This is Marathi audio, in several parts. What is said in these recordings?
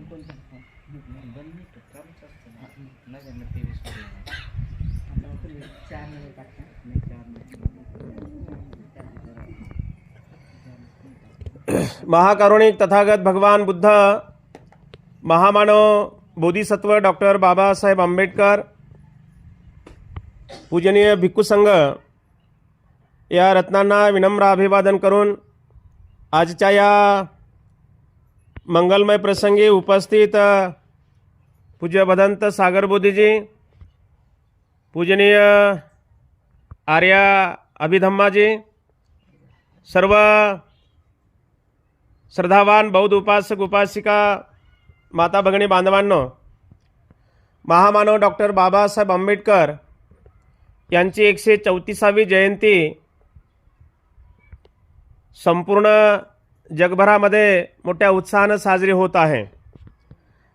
बंद कोण झालं? बंद नाही तर चालूच असतं ना. नाही का, मग तेवीसमध्ये. आता तुम्ही चार नंबर टाकता नाही, चार नाही. महाकारुणिक तथागत भगवान बुद्ध महामानव बोधिसत्व डॉक्टर बाबासाहेब आंबेडकर पूजनीय भिक्खू संघ या रत्नांना विनम्र अभिवादन करून आजच्या या मंगलमय प्रसंगी उपस्थित पूज्य भदंत सागर बोधीजी पूजनीय आर्या अभिधम्माजी सर्व श्रद्धावान बौद्ध उपासक उपासिका माता भगिनी बांधवांनो महामानव डॉक्टर बाबासाहेब आंबेडकर यांची एकशे चौतीसावी जयंती संपूर्ण जगभरामध्ये मोठ्या उत्साहानं साजरी होत आहे.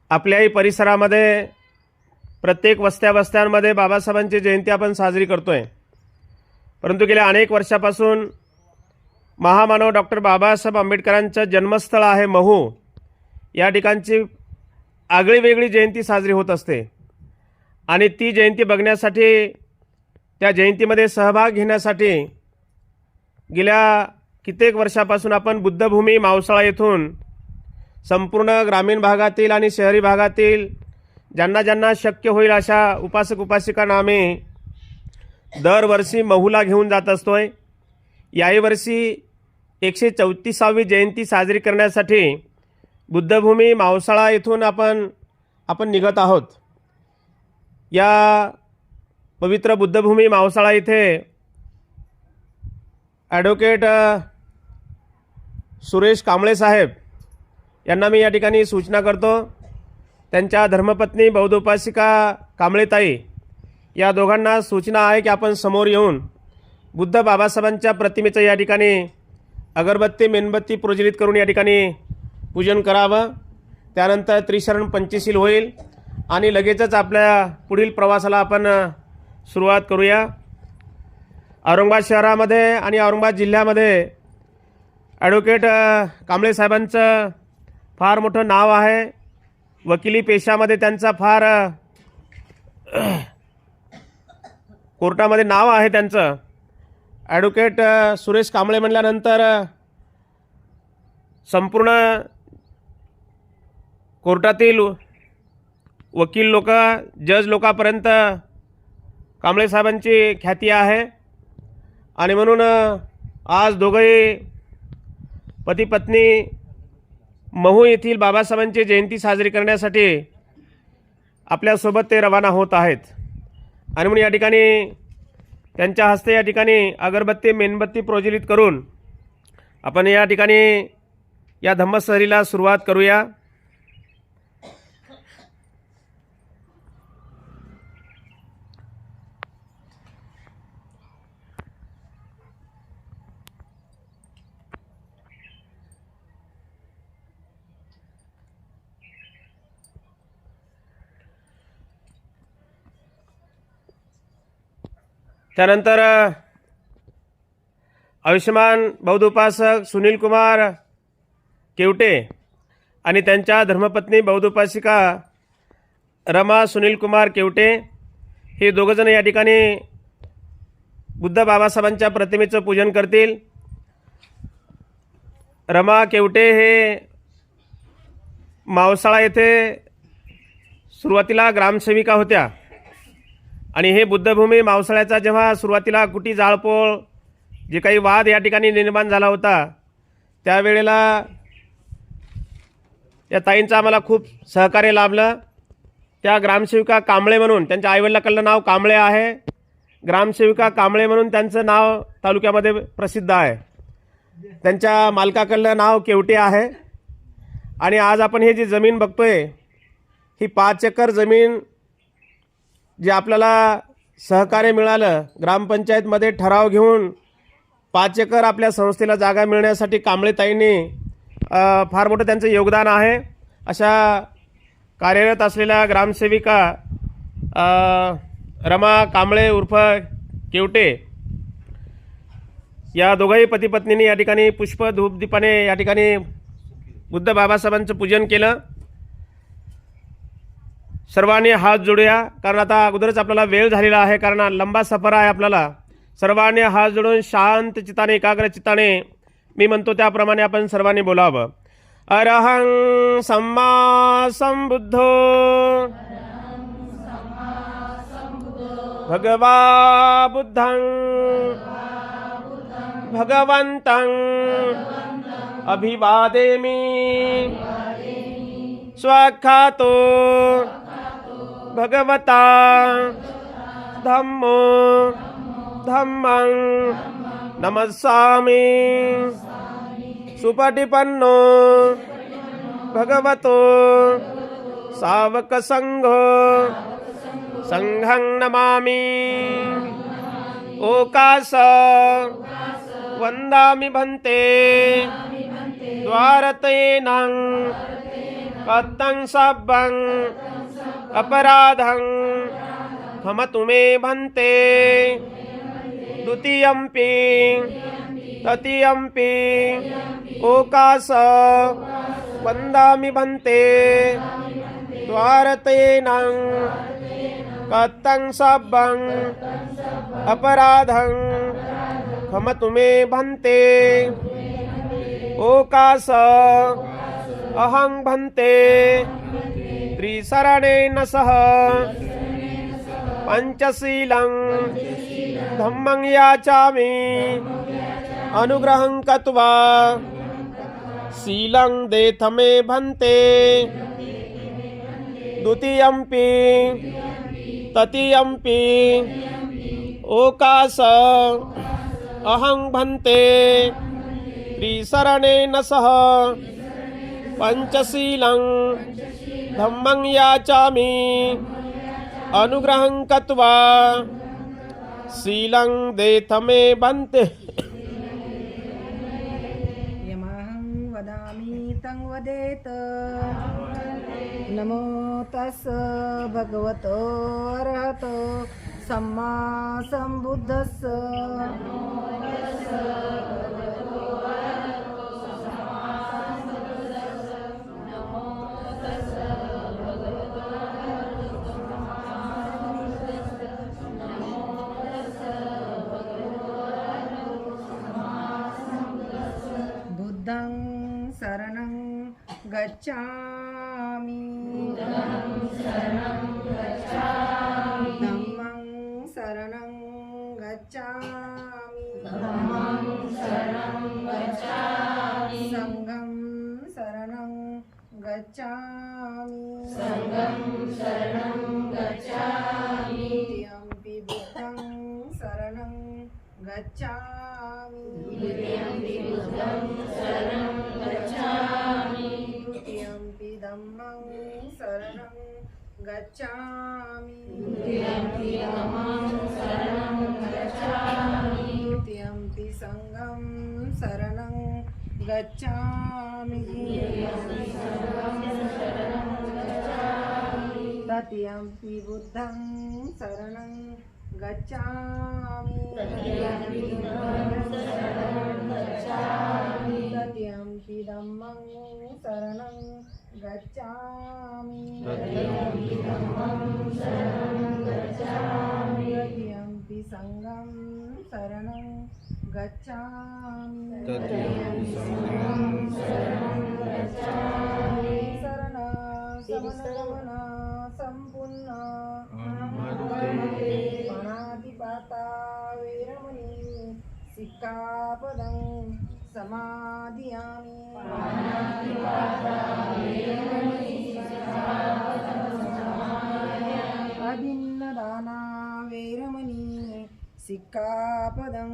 आपल्याही परिसरामध्ये प्रत्येक वस्त्या वस्त्यांमध्ये बाबासाहेबांची जयंती आपण साजरी करतो आहे परंतु गेल्या अनेक वर्षापासून महामानव डॉक्टर बाबासाहेब आंबेडकरांचं जन्मस्थळ आहे महू. या ठिकाणची आगळी वेगळी जयंती साजरी होत असते. आणि ती जयंती बघण्यासाठी त्या जयंतीमध्ये सहभाग घेण्यासाठी गेल्या कित्येक वर्षापासून आपण बुद्धभूमी मावसाळा येथून संपूर्ण ग्रामीण भागातील आणि शहरी भागातील ज्यांना ज्यांना शक्य होईल अशा उपासक उपासिकांना आम्ही दरवर्षी महूला घेऊन जात असतोय. याही वर्षी एकशे चौतीसावी जयंती साजरी करण्यासाठी बुद्धभूमी मावसाळा येथून आपण आपण निघत आहोत. या पवित्र बुद्धभूमी मावसाळा इथे ॲडव्होकेट सुरेश कांबळे साहेब यांना मी या ठिकाणी सूचना करतो. त्यांच्या धर्मपत्नी बौद्धोपासिका कांबळेताई या दोघांना सूचना आहे की आपण समोर येऊन बुद्ध बाबासाहेबांच्या प्रतिमेचं या ठिकाणी अगरबत्ती मेणबत्ती प्रज्वलित करून या ठिकाणी पूजन करावं. त्यानंतर त्रिशरण पंचशील होईल आणि लगेचच आपल्या पुढील प्रवासाला आपण सुरुवात करूया. औरंगाबाद शहरामध्ये आणि औरंगाबाद जिल्ह्यामध्ये ॲडव्होकेट कांबळे साहेबांचं फार मोठं नाव आहे. वकिली पेशामध्ये त्यांचा फार कोर्टामध्ये नाव आहे त्यांचं. ॲडव्होकेट सुरेश कांबळे म्हणल्यानंतर संपूर्ण कोर्टातील वकील लोक जज लोकांपर्यंत कांबळे साहेबांची ख्याती आहे. आणि म्हणून आज दोघंही पती पत्नी महू येथील बाबासाहेबांची जयंती साजरी करण्यासाठी आपल्यासोबत ते रवाना होत आहेत. आणि म्हणून या ठिकाणी त्यांच्या हस्ते या ठिकाणी अगरबत्ती मेणबत्ती प्रज्वलित करून आपण या ठिकाणी या धम्मसहरीला सुरुवात करूया. त्यानंतर आयुष्यमान बौद्ध उपासक सुनील कुमार केवटे आणि त्यांच्या धर्मपत्नी बौद्ध उपासिका रमा सुनील कुमार केवटे हे दोघंजण या ठिकाणी बुद्ध बाबासाहेबांच्या प्रतिमेचं पूजन करतील. रमा केवटे हे मावसाळा येथे सुरुवातीला ग्रामसेविका होत्या. आणि हे बुद्धभूमी मावसाळ्याचा जेव्हा सुरुवातीला कुटी जाळपोळ जे काही वाद या ठिकाणी निर्माण झाला होता त्यावेळेला या ताईंचं आम्हाला खूप सहकार्य लाभलं. त्या ग्रामसेविका कांबळे म्हणून त्यांच्या आईवडिलाकडलं नाव कांबळे आहे. ग्रामसेविका कांबळे म्हणून त्यांचं नाव तालुक्यामध्ये प्रसिद्ध आहे. त्यांच्या मालकाकडलं नाव केवटे आहे. आणि आज आपण हे जी जमीन बघतोय ही पाच एकर जमीन जे आपल्याला सहकार्य मिळालं ग्रामपंचायतमध्ये ठराव घेऊन पाच एकर आपल्या संस्थेला जागा मिळण्यासाठी कांबळेताईंनी फार मोठं त्यांचं योगदान आहे. अशा कार्यरत असलेल्या ग्रामसेविका रमा कांबळे उर्फ केवटे या दोघंही पतीपत्नींनी या ठिकाणी पुष्प धूपदीपाने या ठिकाणी बुद्ध बाबासाहेबांचं पूजन केलं. सर्वांनी हात जोडूया कारण आता अगोदरच आपल्याला वेळ झालेला आहे कारण लंबा सफर आहे आपल्याला. सर्वांनी हात जोडून शांत चित्ताने एकाग्र चित्ताने मी म्हणतो त्याप्रमाणे आपण सर्वांनी बोलावं. अरहं सम्मा संबुद्धो भगवा बुद्धं. भगवन्तं अभिवादेमि. स्वखातो. भगवता। धम्मो। धम्मं। नमस्सामि सुपटिपन्नो भगवतो। सावकसङ्घो। सङ्घं नमामि। ओकास। वन्दामि भन्ते। द्वारतेन कत्तं सब्बं अपराधं क्षमतु मे भन्ते। द्वितीयंपि तृतीयंपि ओकास वन्दामि भन्ते। द्वारतेनं कत्तं सब्बं अपराधं क्षमतु मे भन्ते। ओकास अहं भन्ते। त्रिशरणेन सह। पञ्चशीलं धम्मं याचामि। अनुग्रहं कृत्वा शीलं देथ मे भन्ते द्वितीयम्पि तृतीयम्पि ओकाश अहं भन्ते। त्रिशरणेन सह। पञ्चशीलं धम्मं याचामि। अनुग्रहं कृत्वा शीलं देथ मे बन्ते। यमहं वदामि तं वदेत। नमो तस् भगवतो अर्हतो। सम्मा सम्बुद्धस्स गच्छामि। धम्मं शरणं गच्छामि। सङ्घं शरणं गच्छामि। द्वितीयम्पि बुद्धं शरणं गच्छामि। द्वितीयम्पि गच्छामि। द्वितीयम्पि सङ्घं शरणं गच्छामि। तृतीयम्पि बुद्धं शरणं गच्छामि। तृतीयम्पि धम्मं शरणं गच्छामि। तृतीयम्पि सङ्घं शरणं गच्छामि। शरण समनगमन सम्पूर्ण। वेरमणि सिक्कापदं समाधियामि। अभिन्नदाना वेरमणि सिक्कापदं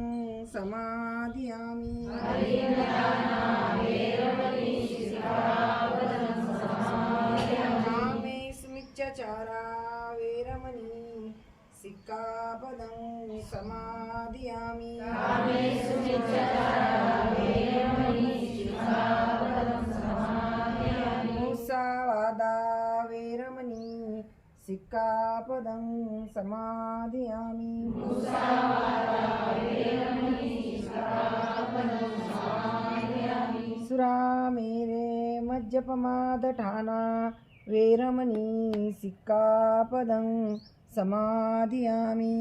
समाधियामि कामे स्मिच्छचारा वेरमणि सिक्कापदं समाधियामि सिक्कापदं समाधियामि सुरामेरे मज्जपमादठाना वेरमणी सिक्कापदं समाधियामि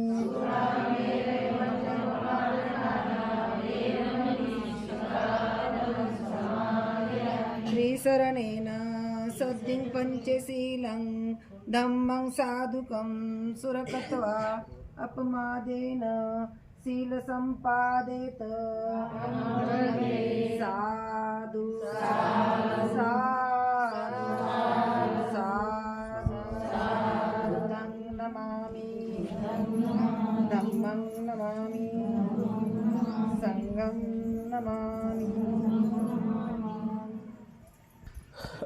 त्रिसरणेन सद्दिं पञ्चशीलं धम्मं साधुकं सुरकत्वा अपमादेन शीलसम्पादेत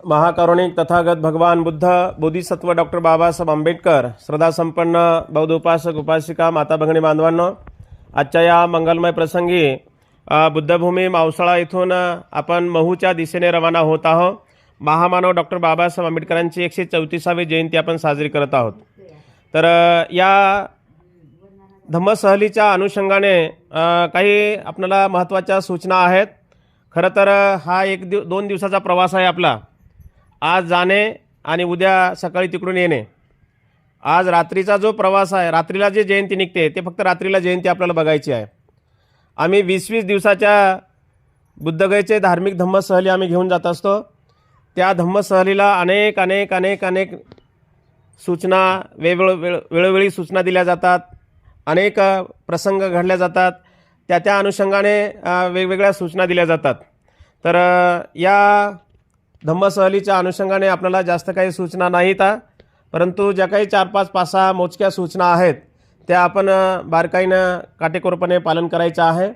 महाकारुणिक तथागत भगवान बुद्ध बोधिसत्व डॉक्टर बाबासाहेब आंबेडकर श्रद्धासंपन्न बौद्ध उपासक उपासिका माता भगिनी बांधवांनो आजच्या या मंगलमय प्रसंगी बुद्धभूमी मावसाळा इथून आपण महूच्या दिशेने रवाना होत आहोत. महामानव डॉक्टर बाबासाहेब आंबेडकरांची एकशे चौतीसावी जयंती आपण साजरी करत आहोत. तर या धम्मसहलीच्या अनुषंगाने काही आपल्याला महत्त्वाच्या सूचना आहेत. खरं तर हा एक दिव दोन दिवसाचा प्रवास आहे आपला. आज जाणे आणि उद्या सकाळी तिकडून येणे. आज रात्रीचा जो प्रवास आहे रात्रीला जे जयंती निघते ते फक्त रात्रीला जयंती आपल्याला बघायची आहे. आम्ही वीस वीस दिवसाच्या बुद्धगयेचे धार्मिक धम्मसहली आम्ही घेऊन जात असतो. त्या धम्मसहलीला अनेक अनेक अनेक अनेक सूचना वेगवेळ वेळ वेळोवेळी सूचना दिल्या जातात. अनेक प्रसंग घडल्या जातात. त्या त्या अनुषंगाने वेगवेगळ्या सूचना दिल्या जातात. तर या धम्मसहलीच्या अनुषंगाने आपल्याला जास्त काही सूचना नाहीत परंतु ज्या काही चार पाच पाच सहा मोजक्या सूचना आहेत त्या आपण बारकाईनं काटेकोरपणे पालन करायचं आहे.